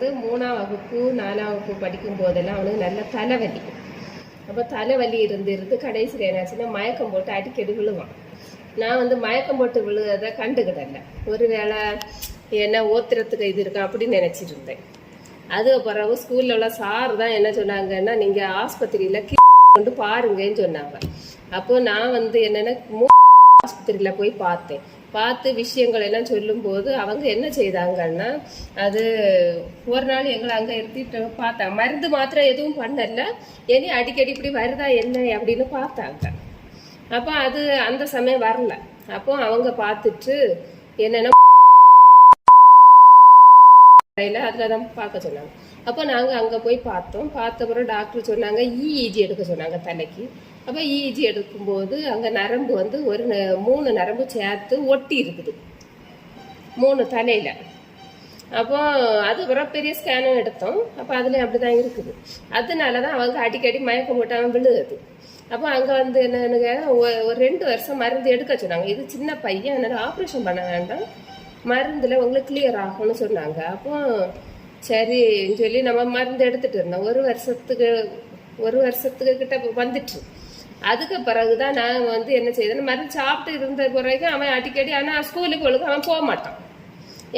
வந்து மூணாம் வகுப்பு நாலாம் வகுப்பு படிக்கும் போதெல்லாம் அவனுக்கு நல்ல தலைவலி. அப்போ தலைவலி இருந்து இருந்து கடைசியில் என்னாச்சுன்னா மயக்கம் போட்டு அடிக்கடி விழுவான். நான் வந்து மயக்கம் போட்டு விழுகிறத கண்டுக்கிடல ஒருவேளை என்ன ஓத்துறதுக்கு இது இருக்கா அப்படின்னு நினச்சிட்ருந்தேன் இருந்தேன் அதுக்கு பிறகு ஸ்கூலில் உள்ள சார் தான் என்ன சொன்னாங்கன்னா நீங்கள் ஆஸ்பத்திரியில் கொண்டு பாருங்கன்னு சொன்னாங்க. அப்போ நான் வந்து என்னென்னா மூ- ஆஸ்பத்திரியில் போய் பார்த்தேன். பார்த்து விஷயங்கள் எல்லாம் சொல்லும்போது அவங்க என்ன செய்தாங்கன்னா அது ஒரு நாள் எங்களை அங்கே இருத்திட்டு பார்த்தாங்க மருந்து மாத்திரை எதுவும் பண்ணல. இனி அடிக்கடி இப்படி வருதா என்ன அப்படின்னு பார்த்தாங்க. அப்போ அது அந்த சமயம் வரல. அப்போ அவங்க பார்த்துட்டு என்னன்னா அதில் தான் பார்க்க சொன்னாங்க. அப்போ நாங்கள் அங்கே போய் பார்த்தோம். பார்த்த பிறகு டாக்டர் சொன்னாங்க இஇஜி எடுக்க சொன்னாங்க தலைக்கு. அப்போ இஇஜி எடுக்கும்போது அங்கே நரம்பு வந்து ஒரு ந- மூணு நரம்பு சேர்த்து ஒட்டி இருக்குது. மூணு தலையில். அப்போ அது அப்புறம் பெரிய ஸ்கேனும் எடுத்தோம். அப்போ அதில் அப்படி தான் இருக்குது. அதனால தான் அவங்க அடிக்கடி மயக்கம் போட்டாமல் விழுகுது. அப்போ அங்கே வந்து என்னன்னு ஒ- ஒரு ரெண்டு வருஷம் மருந்து எடுக்க சொன்னாங்க. இது சின்ன பையன் அதனால் ஆப்ரேஷன் பண்ண வேண்டாம். மருந்தில் உங்களுக்கு கிளியர் ஆகும்னு சொன்னாங்க. அப்போ சரின்னு சொல்லி நம்ம மருந்து எடுத்துகிட்டு இருந்தோம். ஒரு வருஷத்துக்கு ஒரு வருஷத்துக்கு கிட்ட வந்துட்டு. அதுக்கு பிறகுதான் நான் வந்து என்ன செய்தேன் மருந்து சாப்பிட்டு இருந்த பிறகு அவன் அடிக்கடி ஆனால் ஸ்கூலுக்கு ஒழுங்கு அவன் போக மாட்டான்.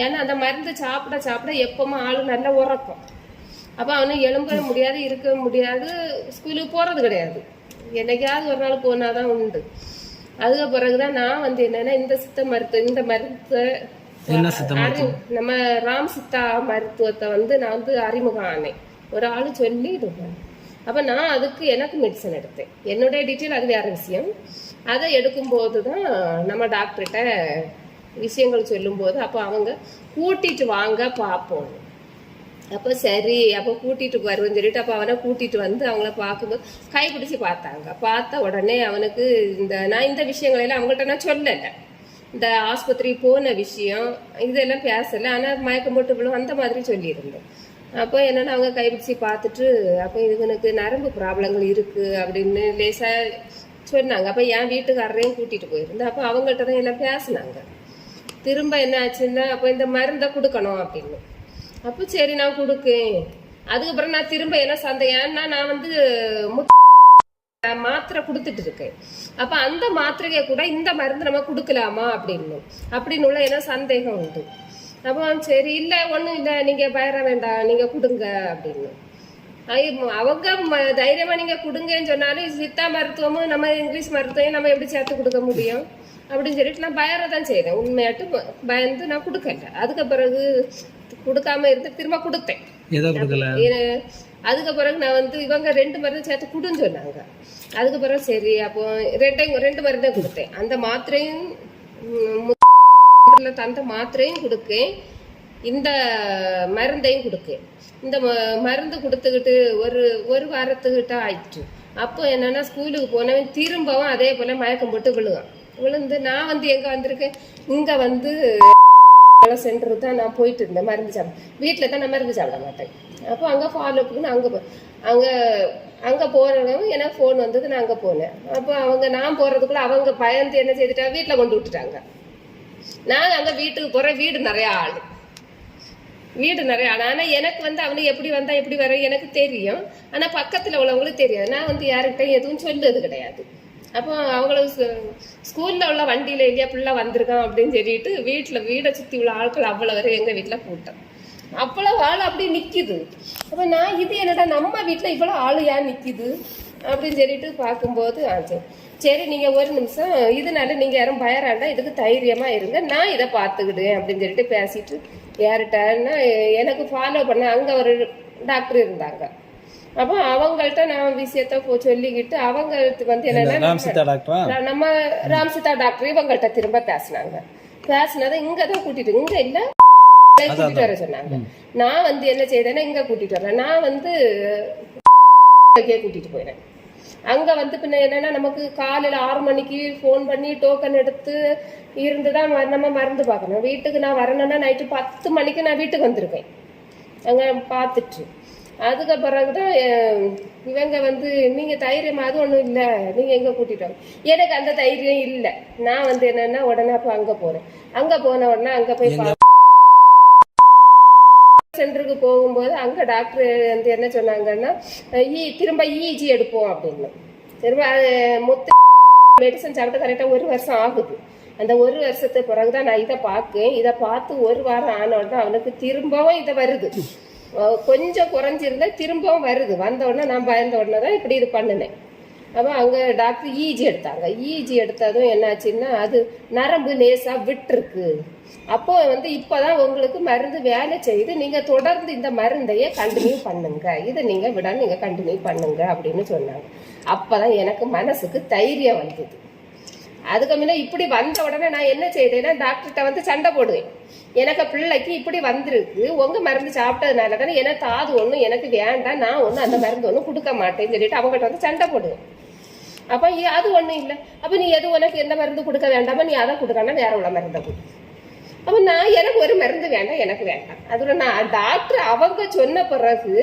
ஏன்னா அந்த மருந்து சாப்பிட சாப்பிட எப்பவுமே ஆளு நல்லா உறக்கும். அப்போ அவனு எழும்ப முடியாது இருக்க முடியாது ஸ்கூலுக்கு போகிறது கிடையாது. என்னைக்காவது ஒரு நாள் போனாதான் உண்டு. அதுக்கு பிறகுதான் நான் வந்து என்னன்னா இந்த சித்த மருத்துவ இந்த மருத்துவ நம்ம ராம் சித்தா மருத்துவத்தை வந்து நான் வந்து அறிமுகம் ஆனேன். ஒரு ஆள் சொல்லி இது பண்ணேன். அப்போ நான் அதுக்கு எனக்கு மெடிசன் எடுத்தேன். என்னுடைய டீட்டெயில் அது வேறு விஷயம். அதை எடுக்கும்போது தான் நம்ம டாக்டர்கிட்ட விஷயங்கள் சொல்லும்போது அப்போ அவங்க கூட்டிகிட்டு வாங்க பார்ப்போம் அப்போ சரி அப்போ கூட்டிகிட்டு வருவேன்னு சொல்லிட்டு அப்போ அவனை கூட்டிகிட்டு வந்து அவங்கள பார்க்கும்போது கைப்பிடிச்சி பார்த்தாங்க. பார்த்த உடனே அவனுக்கு இந்த நான் இந்த விஷயங்களெல்லாம் அவங்கள்ட்ட நான் சொல்லலை. இந்த ஆஸ்பத்திரி போன விஷயம் இதெல்லாம் பேசலை. ஆனால் மயக்கம் போட்டு விழும் அந்த மாதிரி சொல்லியிருந்தேன். அப்போ என்னென்ன அவங்க கைப்பிடிச்சு பார்த்துட்டு அப்போ இவனுக்கு நரம்பு ப்ராப்ளங்கள் இருக்கு அப்படின்னு லேசாக சொன்னாங்க. அப்போ என் வீட்டுக்காரரையும் கூட்டிட்டு போயிருந்தேன். அப்போ அவங்கள்ட்ட தான் எல்லாம் பேசினாங்க. திரும்ப என்ன ஆச்சுன்னா அப்போ இந்த மருந்தை கொடுக்கணும் அப்படின்னு. அப்போ சரி நான் கொடுக்கேன். அதுக்கப்புறம் நான் திரும்ப என்ன சந்தை ஏன்னா நான் வந்து முத்- மாத்திரை கொடுத்துட்டு இருக்கேன். அப்போ அந்த மாத்திரையை கூட இந்த மருந்து நம்ம கொடுக்கலாமா அப்படின்னு. அப்படின்னு உள்ள என்ன சந்தேகம் உண்டு. அப்போ சரி இல்லை ஒன்றும் இல்லை நீங்க பயர வேண்டாம் நீங்க கொடுங்க அப்படின்னு. அவங்க ம- தைரியமா நீங்க கொடுங்கன்னு சொன்னாலும் சித்தா மருத்துவமும் நம்ம இங்கிலீஷ் மருத்துவம் நம்ம எப்படி சேர்த்து கொடுக்க முடியும் அப்படின்னு சொல்லிட்டு நான் பயர தான் செய்தேன். உண்மையாட்டு பயந்து நான் கொடுக்கல. அதுக்கு பிறகு கொடுக்காம இருந்து திரும்ப கொடுத்தேன். அதுக்கு பிறகு நான் வந்து இவங்க ரெண்டு மருந்து சேர்த்து குடுன்னு சொன்னாங்க. அதுக்கு பிறகு சரி அப்போ ரெண்டையும் ரெண்டு மருந்தே கொடுத்தேன். அந்த மாத்திரையும் ஹாஸ்பிட்டலில் தந்த மாத்திரையும் கொடுக்கேன். இந்த மருந்தையும் கொடுக்கேன். இந்த ம- மருந்து கொடுத்துக்கிட்டு ஒரு ஒரு வாரத்துக்கிட்ட ஆயிடுச்சு. அப்போ என்னன்னா ஸ்கூலுக்கு போனவன் திரும்பவும் அதே போல மயக்கம் போட்டு விழுவான். விழுந்து நான் வந்து எங்க வந்திருக்கேன்? இங்க வந்து சென்டர் தான் நான் போயிட்டு இருந்தேன் மருந்து சாப்பிட. வீட்டில் தான் நான் மருந்து சாப்பிட மாட்டேன். அப்போ அங்கே ஃபாலோ பண்ணி அங்கே போ அங்கே அங்கே போனவங்க எனக்கு ஃபோன் வந்தது நான் அங்கே போனேன். அப்போ அவங்க நான் போகிறதுக்குள்ளே அவங்க பயந்து என்ன செய்துட்டாங்க? வீட்டில் கொண்டு விட்டுட்டாங்க. நான் அங்கே வீட்டுக்கு போகிறேன் வீடு நிறைய ஆள். வீடு நிறைய ஆள். ஆனால் எனக்கு வந்து அவனு எப்படி வந்தா எப்படி வர எனக்கு தெரியும். ஆனால் பக்கத்தில் உள்ளவங்களுக்கு தெரியாது. நான் வந்து யாருக்கிட்டையும் எதுவும் சொல்லுது கிடையாது. அப்போ அவங்களுக்கு ஸ்கூலில் உள்ள வண்டியில் இல்லையா பிள்ளை வந்திருக்கான் அப்படின்னு சொல்லிட்டு வீட்டில் வீடை சுற்றி உள்ள ஆட்கள் அவ்வளோ வரை எங்கள் வீட்டில் கூட்டம். அவ்வளோ ஆள் அப்படி நிற்கிது அப்போ நான் இது என்னடா நம்ம வீட்டில் இவ்வளோ ஆள் ஏன் நிற்கிது அப்படின்னு சொல்லிட்டு பார்க்கும்போது ஆ சரி நீங்கள் ஒரு நிமிஷம் இதனால நீங்கள் யாரும் பயராண்டா இதுக்கு தைரியமாக இருங்க. நான் இதை பார்த்துக்கிடுவேன் அப்படின்னு சொல்லிட்டு பேசிட்டு யார்கிட்டன்னா எனக்கு ஃபாலோ பண்ண அங்கே ஒரு டாக்டர் இருந்தாங்க. அப்போ அவங்கள்ட்ட நான் விஷயத்த சொல்லிக்கிட்டு அவங்களுக்கு வந்து என்னன்னா நம்ம ராம்சிதா டாக்டர் இவங்கள்ட்ட திரும்ப பேசினாங்க. பேசினதை இங்க தான் கூட்டிட்டு இங்க இல்ல கூட்டிட்டு வர சொன்னாங்க. நான் வந்து என்ன செய்தேன்னா இங்க கூட்டிட்டு வரேன். நான் வந்து கூட்டிட்டு போயிறேன். அங்க வந்து பின்ன என்னன்னா நமக்கு காலையில ஆறு மணிக்கு ஃபோன் பண்ணி டோக்கன் எடுத்து இருந்து தான் நம்ம மருந்து பார்க்கணும். வீட்டுக்கு நான் வரணும்னா நைட்டு பத்து மணிக்கு நான் வீட்டுக்கு வந்திருக்கேன் அங்க பார்த்துட்டு. அதுக்கு தான் இவங்க வந்து நீங்க தைரியம் அது ஒண்ணும் இல்ல. நீங்க எங்க கூட்டிட்டு வாங்க? எனக்கு அந்த தைரியம் இல்லை. நான் வந்து என்னன்னா உடனே அப்ப அங்க போறேன். அங்க போன உடனே அங்க போய் பா- சென்டருக்கு போகும்போது அங்கே டாக்டர் வந்து என்ன சொன்னாங்கன்னா ஈ திரும்ப இஜி எடுப்போம் அப்படின்னு. திரும்ப மொத்த மெடிசன் சாப்பிட்டு கரெக்டாக ஒரு வருஷம் ஆகுது. அந்த ஒரு வருஷத்துக்கு பிறகு தான் நான் இதை பார்க்கேன். இதை பார்த்து ஒரு வாரம் ஆன அவனுக்கு திரும்பவும் இதை வருது. கொஞ்சம் குறைஞ்சிருந்தா திரும்பவும் வருது. வந்த உடனே நான் பயந்த உடனே தான் இப்படி இது பண்ணினேன். அப்போ அங்கே டாக்டர் ஈஜி எடுத்தாங்க. ஈஜி எடுத்ததும் என்னாச்சுன்னா அது நரம்பு லேசாக விட்டுருக்கு. அப்போ வந்து இப்போதான் உங்களுக்கு மருந்து வேலை செய்து நீங்க தொடர்ந்து இந்த மருந்தையே கண்டினியூ பண்ணுங்க. இதை நீங்க விட நீங்க கண்டினியூ பண்ணுங்க அப்படின்னு சொன்னாங்க. அப்பதான் எனக்கு மனசுக்கு தைரியம் வந்தது. அதுக்கு முன்ன இப்படி வந்த உடனே நான் என்ன செய்தேன்னா டாக்டர்கிட்ட வந்து சண்டை போடுவேன். எனக்கு பிள்ளைக்கு இப்படி வந்திருக்கு. உங்க மருந்து சாப்பிட்டதுனால தானே எனக்கு அது ஒன்றும் எனக்கு வேண்டாம். நான் ஒன்றும் அந்த மருந்து ஒன்றும் கொடுக்க மாட்டேன்னு சொல்லிட்டு அவங்ககிட்ட வந்து சண்டை போடுவேன். அப்போ அது ஒன்றும் இல்லை. அப்போ நீ எது உனக்கு எந்த மருந்து கொடுக்க வேண்டாமோ நீ அதை கொடுக்கணும் வேற உள்ள மருந்தை கொடு. அப்போ நான் எனக்கு ஒரு மருந்து வேண்டாம் எனக்கு வேண்டாம். அதில் நான் டாக்டர் அவங்க சொன்ன பிறகு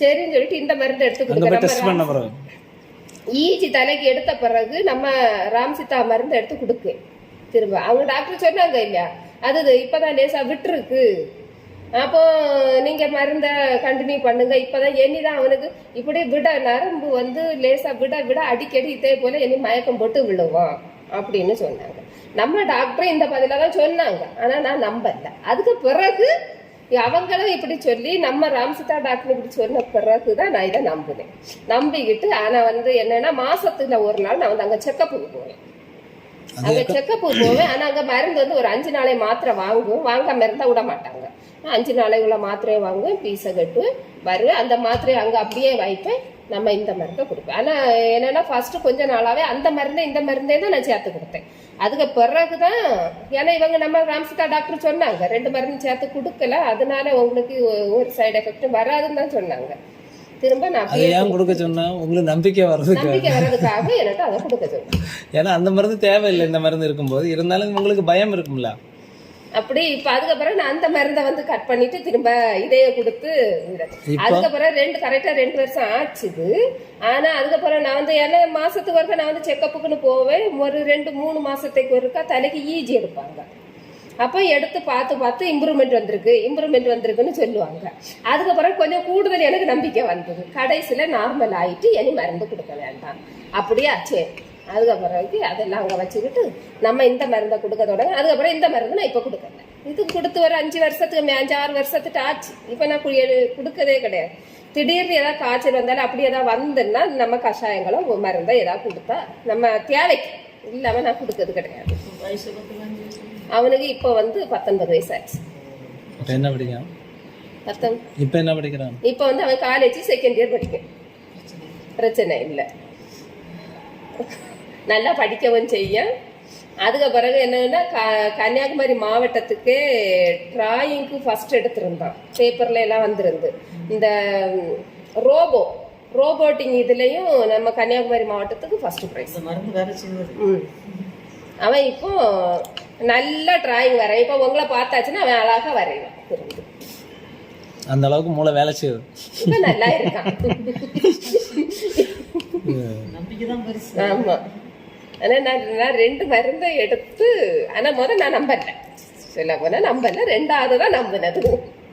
சரின்னு சொல்லிட்டு இந்த மருந்து எடுத்து கொடுக்குறேன் ஈஜி தலைக்கு எடுத்த பிறகு நம்ம ராம்சிதா மருந்து எடுத்து கொடுக்கேன் திரும்ப. அவங்க டாக்டர் சொன்னாங்க இல்லையா? அது இப்பதான் லேசா விட்டுருக்கு. அப்போ நீங்க மருந்த கண்டினியூ பண்ணுங்க. இப்பதான் எண்ணிதான் அவனுக்கு. இப்படி விட நரம்பு வந்து லேசா விட விட அடிக்கடி இதே போல எண்ணி மயக்கம் போட்டு விழுவான். அப்படின்னு சொன்னாங்க. நம்ம டாக்டர் இந்த பதில தான் சொன்னாங்க. ஆனா நான் நம்பல. அதுக்கு பிறகு அவங்களும் இப்படி சொல்லி நம்ம ராம்சிதா டாக்டர் இப்படி சொன்ன பிறகு தான் நான் இதை நம்பினேன். நம்பிக்கிட்டு ஆனா வந்து என்னன்னா மாசத்துல ஒரு நாள் நான் வந்து அங்க செக்கப்புக்கு போவேன். அங்க செக்கப்பு போவேன். ஆனா அங்க மருந்து வந்து ஒரு அஞ்சு நாளை மாத்திரை வாங்குவோம் வாங்காம இருந்தா விட மாட்டாங்க. அஞ்சு நாளை உள்ள மாத்திரையை வாங்குவேன் பீஸை கட்டுவேன் வருவேன். அந்த மாத்திரையை அங்க அப்படியே வைப்பேன். நம்ம இந்த மருந்தை கொடுப்பேன் ஆனா என்னன்னா ஃபர்ஸ்ட் கொஞ்ச நாளாவே அந்த மருந்தை இந்த மருந்தே தான் நான் சேர்த்து கொடுத்தேன். அதுக்கு பிறகுதான் ஏன்னா இவங்க நம்ம ராம்சிதா டாக்டர் சொன்னாங்க ரெண்டு மருந்து சேர்த்து கொடுக்கல அதனால உங்களுக்கு ஒரு சைடு எஃபெக்ட் வராதுன்னு தான் சொன்னாங்க. திரும்ப நான் ஏன் கொடுக்க சொன்னா உங்களுக்கு நம்பிக்கை வர்றதுக்கு? நம்பிக்கை வர்றதுக்காக எனக்கு அதை கொடுக்க சொன்னேன். ஏன்னா அந்த மருந்து தேவையில்லை இந்த மருந்து இருக்கும்போது. இருந்தாலும் உங்களுக்கு பயம் இருக்கும்ல? அப்படி இப்ப அதுக்கப்புறம் நான் அந்த மருந்தை வந்து கட் பண்ணிட்டு திரும்ப இதைய கொடுத்து? அதுக்கப்புறம் ரெண்டு கரெக்டா ரெண்டு வருஷம் ஆச்சுது. ஆனா அதுக்கப்புறம் நான் வந்து என்ன மாசத்துக்கு ஒருக்கா நான் வந்து செக்கப்புக்குன்னு போவேன். ஒரு ரெண்டு மூணு மாசத்துக்கு ஒருக்கா தலைக்கு ஈஜி எடுப்பாங்க. அப்போ எடுத்து பார்த்து பார்த்து இம்ப்ரூவ்மெண்ட் வந்திருக்கு இம்ப்ரூவ்மெண்ட் வந்திருக்குன்னு சொல்லுவாங்க. அதுக்கப்புறம் கொஞ்சம் கூடுதல் எனக்கு நம்பிக்கை வந்தது. கடைசியில நார்மல் ஆயிட்டு இனி மருந்து கொடுக்க வேண்டாம். அப்படியா அதுக்கப்புறம் அதெல்லாம் அங்கே வச்சுக்கிட்டு நம்ம இந்த மருந்தை கொடுக்க தொடங்க. அதுக்கப்புறம் இந்த மருந்து நான் இப்போ கொடுக்கல இது கொடுத்து ஒரு அஞ்சு வருஷத்துக்கு அஞ்சு ஆறு வருஷத்துக்கு ஆச்சு. இப்போ நான் கு- எ- கொடுக்கறதே கிடையாது. திடீர்னு ஏதாவது காய்ச்சல் வந்தாலும் அப்படி ஏதாவது வந்துன்னா நம்ம கஷாயங்களும் மருந்தை ஏதாவது கொடுத்தா நம்ம தேவைக்கு இல்லாமல் நான் கொடுக்கறது கிடையாது. அவனுக்கு இப்போ வந்து பத்தொன்பது வயசு ஆச்சு என்ன படிக்கிறான்? இப்ப என்ன படிக்கிறான்? இப்போ வந்து அவன் காலேஜ் செகண்ட் இயர் படிக்கும் பிரச்சனை இல்லை. நல்லா படிக்கவும் செய்யும். அதுக்கு பிறகு என்னன்னா க கன்னியாகுமரி மாவட்டத்துக்கு டிராயிங்க்கு ஃபர்ஸ்ட் எடுத்திருந்தான். பேப்பர்ல எல்லாம் வந்திருந்து. இந்த ரோபோ ரோபோட்டிங் இதுலயும் நம்ம கன்னியாகுமரி மாவட்டத்துக்கு ஃபர்ஸ்ட் ப்ரைஸ் அவன் இப்போ நல்லா டிராயிங் வரையும் இப்போ உங்களை பார்த்தாச்சுன்னா அவன் அழகா வரைவான் திரும்ப அந்த அளவுக்கு மூளை வேலை செய்யுது. நல்லா இருக்கான். நம்பிக்கை தான் பெருசு ஆனால் நான் நான் ரெண்டு மருந்தை எடுத்து ஆனால் முதல் நான் நம்பல. சொல்ல போனால் நம்பலை. ரெண்டாவது தான் நம்பினது.